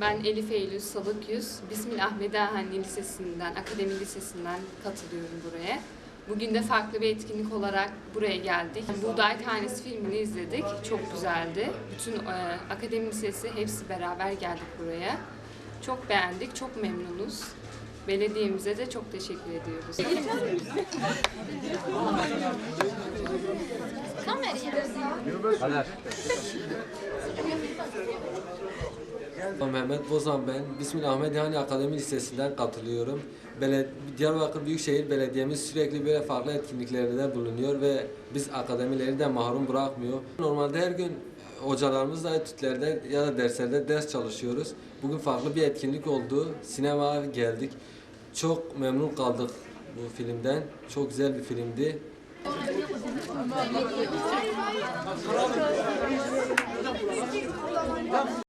Ben Elif Eylül Salık Yüz, Bismillah Ahmedahani Lisesi'nden, Akademi Lisesi'nden katılıyorum buraya. Bugün de farklı bir etkinlik olarak buraya geldik. Buğday Tanesi filmini izledik. Çok güzeldi. Bütün e, Akademi Lisesi hepsi beraber geldik buraya. Çok beğendik, çok memnunuz. Belediyemize de çok teşekkür ediyoruz. Mehmet Bozan ben. Bismillahirrahmanirrahim Akademi Lisesi'nden katılıyorum. Beled Diyarbakır Büyükşehir Belediye'miz sürekli böyle farklı etkinliklerde bulunuyor ve biz akademileri de mahrum bırakmıyor. Normalde her gün hocalarımızla etütlerde ya da derslerde ders çalışıyoruz. Bugün farklı bir etkinlik oldu. Sinemaya geldik. Çok memnun kaldık bu filmden. Çok güzel bir filmdi.